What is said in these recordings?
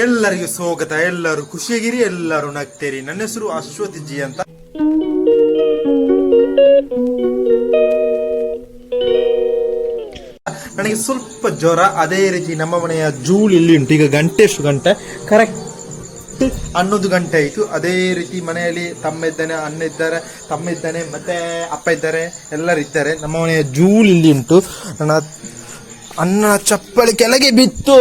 ಎಲ್ಲರಿಗೂ ಸ್ವಾಗತ. ಎಲ್ಲರೂ ಖುಷಿಯಾಗಿರಿ, ಎಲ್ಲರೂ ನಗ್ತೇರಿ. ನನ್ನ ಹೆಸರು ಅಶ್ವತಿ ಜಿ ಅಂತ. ನನಗೆ ಸ್ವಲ್ಪ ಜ್ವರ, ಅದೇ ರೀತಿ ನಮ್ಮ ಮನೆಯ ಜೂಲ್ ಇಲ್ಲಿ ಉಂಟು. ಈಗ ಗಂಟೆ ಎಷ್ಟು ಗಂಟೆ? ಕರೆಕ್ಟ್ ಹನ್ನೊಂದು ಗಂಟೆ ಆಯಿತು. ಅದೇ ರೀತಿ ಮನೆಯಲ್ಲಿ ತಮ್ಮ ಇದ್ದಾನೆ, ಅಣ್ಣ ಇದ್ದಾರೆ, ತಮ್ಮ ಇದ್ದಾನೆ, ಮತ್ತೆ ಅಪ್ಪ ಇದ್ದಾರೆ, ಎಲ್ಲರೂ ಇದ್ದಾರೆ. ನಮ್ಮ ಮನೆಯ ಜೂಲ್ ಇಲ್ಲಿ ಉಂಟು. ನನ್ನ ಅನ್ನ ಚಪ್ಪಲಿ ಕೆಳಗೆ ಬಿತ್ತು.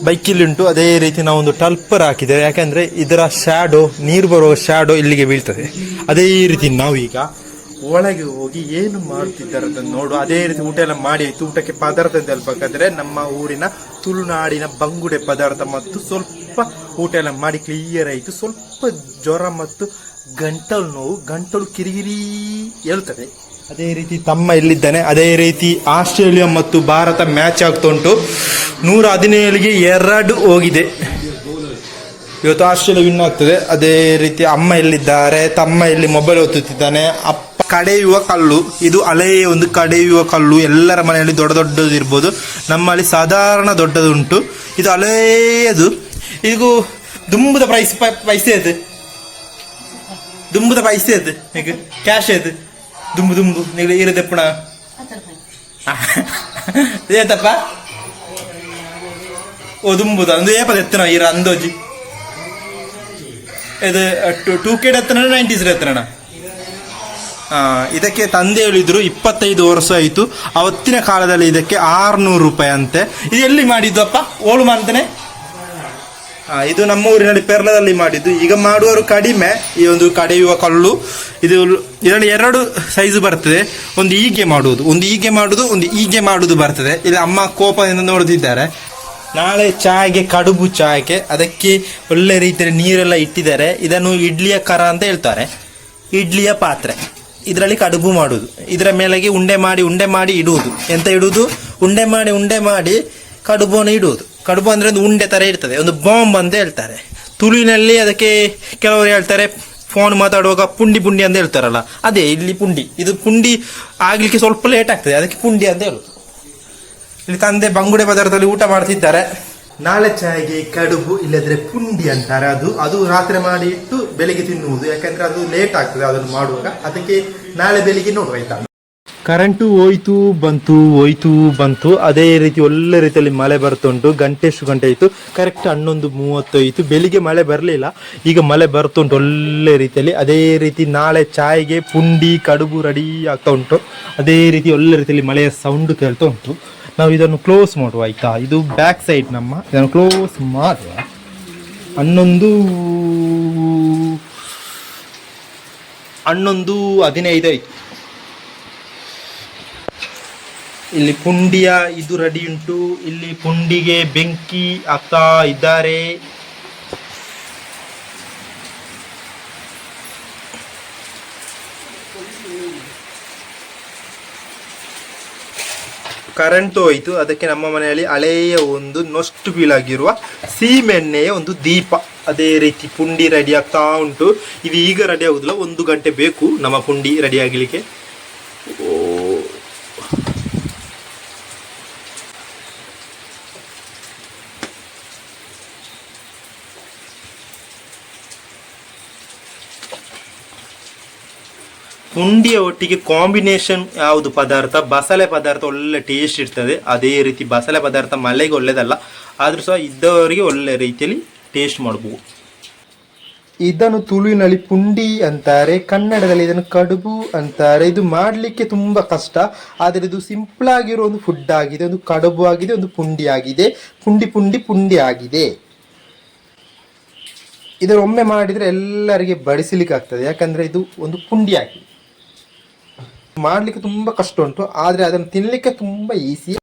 ಆಹ್. ಬೈಕ್ ಇಲ್ಲಿ ಉಂಟು ಅದೇ ರೀತಿ ನಾವು ಒಂದು ಟಲ್ಪರ್ ಹಾಕಿದ್ದೇವೆ ಯಾಕಂದ್ರೆ ಇದರ ಶ್ಯಾಡೋ ನೀರು ಬರುವ ಶ್ಯಾಡೋ ಇಲ್ಲಿಗೆ ಬೀಳ್ತದೆ. ಅದೇ ರೀತಿ ನಾವು ಈಗ ಒಳಗೆ ಹೋಗಿ ಏನು ಮಾಡ್ತಿದ್ದಾರೆ ಅಂತ ನೋಡು. ಅದೇ ರೀತಿ ಊಟ ಎಲ್ಲ ಮಾಡಿ ಆಯ್ತು. ಊಟಕ್ಕೆ ಪದಾರ್ಥ ಅಂತ ಹೇಳ್ಬೇಕಾದ್ರೆ ನಮ್ಮ ಊರಿನ ತುಳುನಾಡಿನ ಬಂಗುಡೆ ಪದಾರ್ಥ ಮತ್ತು ಸ್ವಲ್ಪ ಊಟ ಎಲ್ಲ ಮಾಡಿ ಕ್ಲಿಯರ್ ಆಯಿತು. ಸ್ವಲ್ಪ ಜ್ವರ ಮತ್ತು ಗಂಟಲು ನೋವು, ಗಂಟಲು ಕಿರಿಕಿರಿ ಹೇಳ್ತದೆ. ಅದೇ ರೀತಿ ತಮ್ಮ ಇಲ್ಲಿದ್ದಾನೆ, ಅದೇ ರೀತಿ ಆಸ್ಟ್ರೇಲಿಯಾ ಮತ್ತು ಭಾರತ ಮ್ಯಾಚ್ ಆಗ್ತಾ ಉಂಟು. ನೂರ ಹದಿನೇಳಿಗೆ ಎರಡು ಹೋಗಿದೆ. ಇವತ್ತು ಆಸ್ಟ್ರೇಲಿಯಾ ವಿನ್ ಆಗ್ತದೆ. ಅದೇ ರೀತಿ ಅಮ್ಮ ಎಲ್ಲಿದ್ದಾರೆ ತಮ್ಮ ಇಲ್ಲಿ ಮೊಬೈಲ್ ಒತ್ತುತ್ತಿದ್ದಾನೆ ಅಪ್ಪ ಕಡೆಯುವ ಕಲ್ಲು, ಇದು ಹಳೆಯ ಒಂದು ಕಡೆಯುವ ಕಲ್ಲು, ಎಲ್ಲರ ಮನೆಯಲ್ಲಿ ದೊಡ್ಡ ದೊಡ್ಡದು ಇರ್ಬೋದು. ನಮ್ಮಲ್ಲಿ ಸಾಧಾರಣ ದೊಡ್ಡದುಂಟು. ಇದು ಹಳೆಯದು. ಇದು ದುಂಬುದ ಪ್ರೈಸ್ ಪೈಸೆ ಅದು ದುಂಬುದ ಪೈಸೆ ಈಗ ಕ್ಯಾಶ್ ಅದು ದುಂಬು ದುಂಬು ನೀವು ಇರದೆ ಪುಣ ಏತಪ್ಪ ಓ, ದುಂಬುದ, ಒಂದು ಏಪದ ಎತ್ತನ ಇರ ಅಂದೋಜಿ. ಇದು ಟೂ ಕೆಡ್ ಎತ್ತನ ನೈಂಟೀಸ್ ಎತ್ತನ ಇದಕ್ಕೆ ತಂದೆ ಹೇಳಿದ್ರು ಇಪ್ಪತ್ತೈದು ವರ್ಷ ಆಯಿತು. ಅವತ್ತಿನ ಕಾಲದಲ್ಲಿ ಇದಕ್ಕೆ ಆರ್ನೂರು ರೂಪಾಯಿ ಅಂತೆ. ಇದು ಎಲ್ಲಿ ಮಾಡಿದ್ದು ಅಪ್ಪ? ಓಳು ಮಾಡ್ತಾನೆ ಇದು ನಮ್ಮ ಊರಿನಲ್ಲಿ ಪೆರ್ಲದಲ್ಲಿ ಮಾಡಿದ್ದು. ಈಗ ಮಾಡುವವರು ಕಡಿಮೆ. ಈ ಒಂದು ಕಡೆಯುವ ಕಲ್ಲು, ಇದು ಇದರಲ್ಲಿ ಎರಡು ಸೈಜ್ ಬರ್ತದೆ. ಒಂದು ಹೀಗೆ ಮಾಡುವುದು, ಒಂದು ಹೀಗೆ ಮಾಡುವುದು, ಒಂದು ಹೀಗೆ ಮಾಡುವುದು ಬರ್ತದೆ. ಇಲ್ಲಿ ಅಮ್ಮ ಕೋಪದಿಂದ ನೋಡುತ್ತಿದ್ದಾರೆ ನಾಳೆ ಚಾಯ್ಗೆ, ಕಡುಬು ಚಾಯ್ಗೆ, ಅದಕ್ಕೆ ಒಳ್ಳೆ ರೀತಿಯಲ್ಲಿ ನೀರೆಲ್ಲ ಇಟ್ಟಿದ್ದಾರೆ. ಇದನ್ನು ಇಡ್ಲಿಯ ಕರ ಅಂತ ಹೇಳ್ತಾರೆ. ಇಡ್ಲಿಯ ಪಾತ್ರೆ. ಇದರಲ್ಲಿ ಕಡುಬು ಮಾಡುವುದು. ಇದರ ಮೇಲೆಗೆ ಉಂಡೆ ಮಾಡಿ ಉಂಡೆ ಮಾಡಿ ಇಡುವುದು. ಎಂತ ಇಡುವುದು? ಉಂಡೆ ಮಾಡಿ ಉಂಡೆ ಮಾಡಿ ಕಡುಬನ್ನು ಇಡುವುದು. ಕಡುಬು ಅಂದರೆ ಒಂದು ಉಂಡೆ ಥರ ಇರ್ತದೆ, ಒಂದು ಬಾಂಬ್ ಅಂತ ಹೇಳ್ತಾರೆ. ತುಳುವಿನಲ್ಲಿ ಅದಕ್ಕೆ ಕೆಲವರು ಹೇಳ್ತಾರೆ ಫೋನ್ ಮಾತಾಡುವಾಗ ಪುಂಡಿ ಪುಂಡಿ ಅಂತ ಹೇಳ್ತಾರಲ್ಲ, ಅದೇ ಇಲ್ಲಿ ಪುಂಡಿ. ಇದು ಪುಂಡಿ ಆಗಲಿಕ್ಕೆ ಸ್ವಲ್ಪ ಲೇಟ್ ಆಗ್ತದೆ, ಅದಕ್ಕೆ ಪುಂಡಿ ಅಂತ ಹೇಳುದು. ಇಲ್ಲಿ ತಂದೆ ಬಂಗುಡೆ ಪದಾರ್ಥದಲ್ಲಿ ಊಟ ಮಾಡ್ತಿದ್ದಾರೆ. ನಾಳೆ ಚಾಯ್ಗೆ ಕಡುಬು ಇಲ್ಲದ್ರೆ ಪುಂಡಿ ಅಂತಾರೆ. ಅದು ಅದು ರಾತ್ರಿ ಮಾಡಿ ಇಟ್ಟು ಬೆಳಿಗ್ಗೆ ತಿನ್ನುವುದು. ಯಾಕಂದ್ರೆ ಅದು ಲೇಟ್ ಆಗ್ತದೆ, ಅದನ್ನು ಮಾಡುವಾಗ. ಅದಕ್ಕೆ ನಾಳೆ ಬೆಳಿಗ್ಗೆ ನೋಡುವ ಆಯ್ತಾ? ಕರೆಂಟು ಹೋಯ್ತು, ಬಂತು ಹೋಯ್ತು, ಬಂತು. ಅದೇ ರೀತಿ ಒಳ್ಳೆ ರೀತಿಯಲ್ಲಿ ಮಳೆ ಬರ್ತುಂಟು. ಗಂಟೆ ಎಷ್ಟು ಗಂಟೆ ಆಯಿತು? ಕರೆಕ್ಟ್ ಹನ್ನೊಂದು ಮೂವತ್ತೈತು ಬೆಳಿಗ್ಗೆ ಮಳೆ ಬರಲಿಲ್ಲ. ಈಗ ಮಳೆ ಬರ್ತುಂಟು ಒಳ್ಳೆ ರೀತಿಯಲ್ಲಿ. ಅದೇ ರೀತಿ ನಾಳೆ ಚಾಯ್ಗೆ ಪುಂಡಿ, ಕಡುಬು ರೆಡಿ ಆಗ್ತಾ ಉಂಟು. ಅದೇ ರೀತಿ ಒಳ್ಳೆ ರೀತಿಯಲ್ಲಿ ಮಳೆಯ ಸೌಂಡ್ ಕೇಳ್ತಾ ಉಂಟು. ನಾವು ಇದನ್ನು ಕ್ಲೋಸ್ ಮಾಡುವ, ಆಯ್ತಾ? ಇದು ಬ್ಯಾಕ್ ಸೈಡ್ ನಮ್ಮ. ಇದನ್ನು ಕ್ಲೋಸ್ ಮಾಡುವ. ಹನ್ನೊಂದು ಹನ್ನೊಂದು ಹದಿನೈದು ಆಯ್ತು. ಇಲ್ಲಿ ಪುಂಡಿಯ ಇದು ರೆಡಿ ಉಂಟು. ಇಲ್ಲಿ ಪುಂಡಿಗೆ ಬೆಂಕಿ ಹಾಕ್ತಾ ಇದ್ದಾರೆ. ಕರೆಂಟ್ ಹೋಯಿತು. ಅದಕ್ಕೆ ನಮ್ಮ ಮನೆಯಲ್ಲಿ ಹಳೆಯ ಒಂದು ನೊಷ್ಟು ಬೀಳಾಗಿರುವ ಸೀಮೆಣ್ಣೆಯ ಒಂದು ದೀಪ. ಅದೇ ರೀತಿ ಪುಂಡಿ ರೆಡಿ ಆಗ್ತಾ ಉಂಟು. ಇದು ಈಗ ರೆಡಿ ಆಗುದಿಲ್ಲ. ಒಂದು ಗಂಟೆ ಬೇಕು ನಮ್ಮ ಪುಂಡಿ ರೆಡಿ ಆಗಲಿಕ್ಕೆ. ಪುಂಡಿಯ ಒಟ್ಟಿಗೆ ಕಾಂಬಿನೇಷನ್ ಯಾವುದು ಪದಾರ್ಥ? ಬಸಳೆ ಪದಾರ್ಥ ಒಳ್ಳೆ ಟೇಸ್ಟ್ ಇರ್ತದೆ. ಅದೇ ರೀತಿ ಬಸಳೆ ಪದಾರ್ಥ ಮಳೆಗೆ ಒಳ್ಳೆಯದಲ್ಲ ಆದರೂ ಸಹ ಇದ್ದವರಿಗೆ ಒಳ್ಳೆ ರೀತಿಯಲ್ಲಿ ಟೇಸ್ಟ್ ಮಾಡ್ಬೋದು. ಇದನ್ನು ತುಳುವಿನಲ್ಲಿ ಪುಂಡಿ ಅಂತಾರೆ, ಕನ್ನಡದಲ್ಲಿ ಇದನ್ನು ಕಡುಬು ಅಂತಾರೆ. ಇದು ಮಾಡಲಿಕ್ಕೆ ತುಂಬ ಕಷ್ಟ. ಆದರೆ ಇದು ಸಿಂಪಲ್ ಆಗಿರೋ ಒಂದು ಫುಡ್ ಆಗಿದೆ. ಒಂದು ಕಡುಬು ಆಗಿದೆ, ಒಂದು ಪುಂಡಿ ಆಗಿದೆ. ಪುಂಡಿ ಪುಂಡಿ ಪುಂಡಿ ಆಗಿದೆ. ಇದನ್ನು ಒಮ್ಮೆ ಮಾಡಿದರೆ ಎಲ್ಲರಿಗೆ ಬಡಿಸಲಿಕ್ಕೆ ಆಗ್ತದೆ ಯಾಕಂದರೆ ಇದು ಒಂದು ಪುಂಡಿ ಆಗಿದೆ. ಮಾಡ್ಲಿಕ್ಕೆ ತುಂಬ ಕಷ್ಟ ಉಂಟು ಆದರೆ ಅದನ್ನು ತಿನ್ನಲಿಕ್ಕೆ ತುಂಬ ಈಸಿ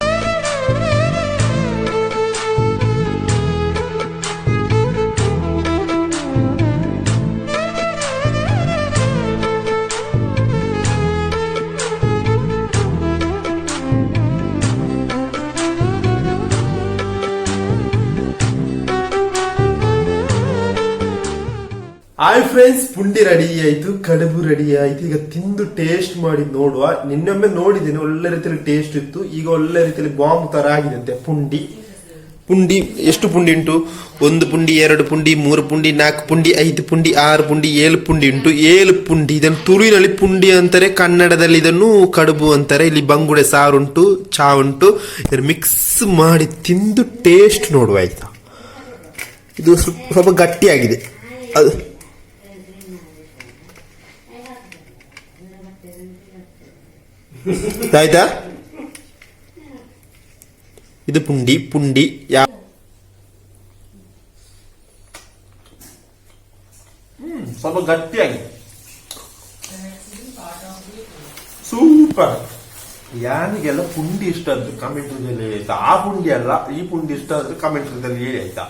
ಹಾಯ್ ಫ್ರೆಂಡ್ಸ್ ಪುಂಡಿ ರೆಡಿ ಆಯ್ತು, ಕಡುಬು ರೆಡಿ ಆಯ್ತು. ಈಗ ತಿಂದು ಟೇಸ್ಟ್ ಮಾಡಿ ನೋಡುವ. ನಿನ್ನೊಮ್ಮೆ ನೋಡಿದ್ದೀನಿ, ಒಳ್ಳೆ ರೀತಿಯಲ್ಲಿ ಟೇಸ್ಟ್ ಇತ್ತು. ಈಗ ಒಳ್ಳೆ ರೀತಿಯಲ್ಲಿ ಬಾಂಬ್ ತರ ಆಗಿದೆ ಪುಂಡಿ. ಪುಂಡಿ, ಎಷ್ಟು ಪುಂಡಿ ಉಂಟು? ಒಂದು ಪುಂಡಿ, ಎರಡು ಪುಂಡಿ, ಮೂರು ಪುಂಡಿ, ನಾಲ್ಕು ಪುಂಡಿ, ಐದು ಪುಂಡಿ, ಆರು ಪುಂಡಿ, ಏಳು ಪುಂಡಿ ಉಂಟು. ಏಳು ಪುಂಡಿ, ಇದನ್ನು ತುಳುವಿನಲ್ಲಿ ಪುಂಡಿ ಅಂತಾರೆ, ಕನ್ನಡದಲ್ಲಿ ಇದನ್ನು ಕಡುಬು ಅಂತಾರೆ. ಇಲ್ಲಿ ಬಂಗುಡೆ ಸಾರು ಉಂಟು, ಚಾ ಉಂಟು. ಇದನ್ನು ಮಿಕ್ಸ್ ಮಾಡಿ ತಿಂದು ಟೇಸ್ಟ್ ನೋಡುವ, ಆಯ್ತಾ? ಇದು ಸ್ವಲ್ಪ ಗಟ್ಟಿಯಾಗಿದೆ. ಅದು ಆಯ್ತಾ ಇದು ಪುಂಡಿ ಪುಂಡಿ ಯಾ ಸ್ವಲ್ಪ ಗಟ್ಟಿಯಾಗಿ ಸೂಪರ್ ಯಾರಿಗೆಲ್ಲ ಪುಂಡಿ ಇಷ್ಟ ಆದ್ರೆ ಕಮೆಂಟ್ ಆಯ್ತಾ ಆ ಪುಂಡಿ ಅಲ್ಲ ಈ ಪುಂಡಿ ಇಷ್ಟ ಆದ್ರೆ ಕಮೆಂಟ್ ಹೇಳಿ ಆಯ್ತಾ